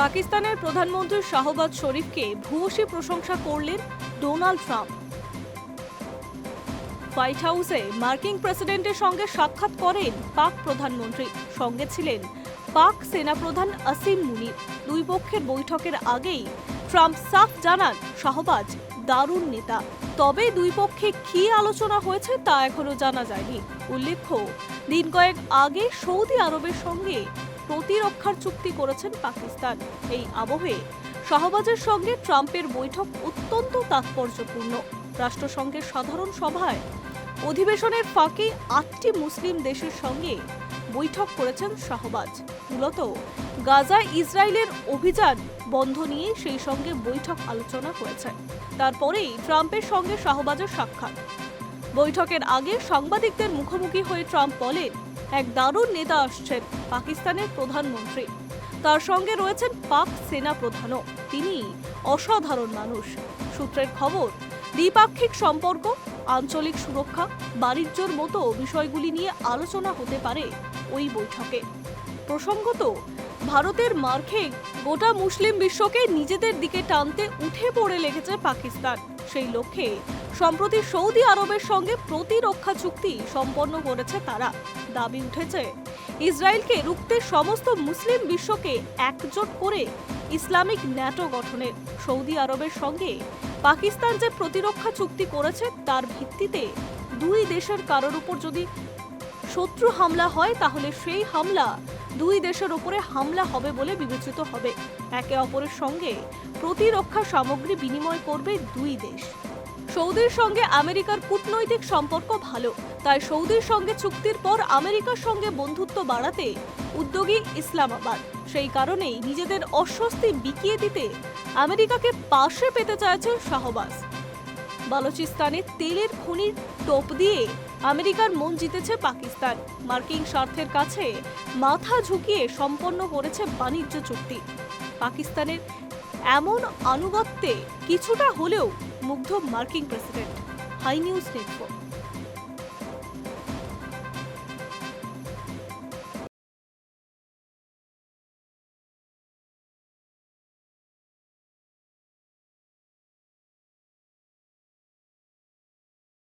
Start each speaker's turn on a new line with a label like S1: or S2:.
S1: পাকিস্তানের প্রধানমন্ত্রী শাহবাজ শরীফকে ভূয়সী প্রশংসা করলেন ডোনাল্ড ট্রাম্প। হোয়াইট হাউসে মার্কিন প্রেসিডেন্টের সঙ্গে সাক্ষাৎ করেন পাক প্রধানমন্ত্রী। সঙ্গে ছিলেন পাক সেনাপ্রধান আসিম মুনির দুই পক্ষের বৈঠকের আগেই ট্রাম্প সাফ জানান শাহবাজ দারুণ নেতা। তবে দুই পক্ষে কি আলোচনা হয়েছে তা এখনও জানা যায়নি। উল্লেখ্য, দিন কয়েক আগে সৌদি আরবের সঙ্গে প্রতিরক্ষার চুক্তি করেছেন পাকিস্তান। এই আবহে শাহবাজের সঙ্গে ট্রাম্পের বৈঠক অত্যন্ত তাৎপর্যপূর্ণ। রাষ্ট্রসংঘের সাধারণ সভায় অধিবেশনের ফাঁকে আটটি মুসলিম দেশের সঙ্গে বৈঠক করেছেন শাহবাজ। মূলত গাজায় ইসরায়েলের অভিযান বন্ধ নিয়ে সেই সঙ্গে বৈঠক আলোচনা হয়েছে। তারপরেই ট্রাম্পের সঙ্গে শাহবাজের সাক্ষাৎ। বৈঠকের আগে সাংবাদিকদের মুখোমুখি হয়ে ট্রাম্প বলেন এক দারুণ নেতা আসছেন পাকিস্তানের প্রধানমন্ত্রী। তার সঙ্গে রয়েছেন পাক সেনা প্রধানও। তিনি অসাধারণ মানুষ। সূত্রের খবর, দ্বিপাক্ষিক সম্পর্ক, আঞ্চলিক সুরক্ষা, বাণিজ্যর মতো বিষয়গুলি নিয়ে আলোচনা হতে পারে ওই বৈঠকে। প্রসঙ্গত ভারতের মার্খে গোটা মুসলিম বিশ্বকে নিজেদের দিকে টানতে উঠে পড়ে লেগেছে পাকিস্তান। সেই লক্ষ্যে সম্প্রতি সৌদি আরবের সঙ্গে প্রতিরক্ষা চুক্তি সম্পন্ন করেছে তারা। দাবি উঠেছে, ইসরায়েলকে রুখতে সমস্ত মুসলিম বিশ্বকে একজোট করে ইসলামিক ন্যাটো গঠনের। সৌদি আরবের সঙ্গে পাকিস্তান যে প্রতিরক্ষা চুক্তি করেছে, তার ভিত্তিতে দুই দেশের কারোর উপর যদি শত্রু হামলা হয়, তাহলে সেই হামলা দুই দেশের উপরে হামলা হবে বলে বিবেচিত হবে। একে অপরের সঙ্গে প্রতিরক্ষা সামগ্রী বিনিময় করবে দুই দেশ। সৌদির সঙ্গে আমেরিকার কূটনৈতিক সম্পর্ক ভালো, তাই সৌদির সঙ্গে চুক্তির পর আমেরিকার সঙ্গে বন্ধুত্ব বাড়াতে উদ্যোগী ইসলামাবাদ। সেই কারণেই নিজেদের অস্বস্তি বিকিয়ে দিতে আমেরিকাকে পাশে পেতে চাইছে শাহবাজ। বালুচিস্তানে তেলের খনির টোপ দিয়ে আমেরিকার মন জিতেছে পাকিস্তান। মার্কিন স্বার্থের কাছে মাথা ঝুঁকিয়ে সম্পন্ন করেছে বাণিজ্য চুক্তি। পাকিস্তানের এমন আনুগত্যে কিছুটা হলেও মুগ্ধ মার্কিন প্রেসিডেন্ট। High news network.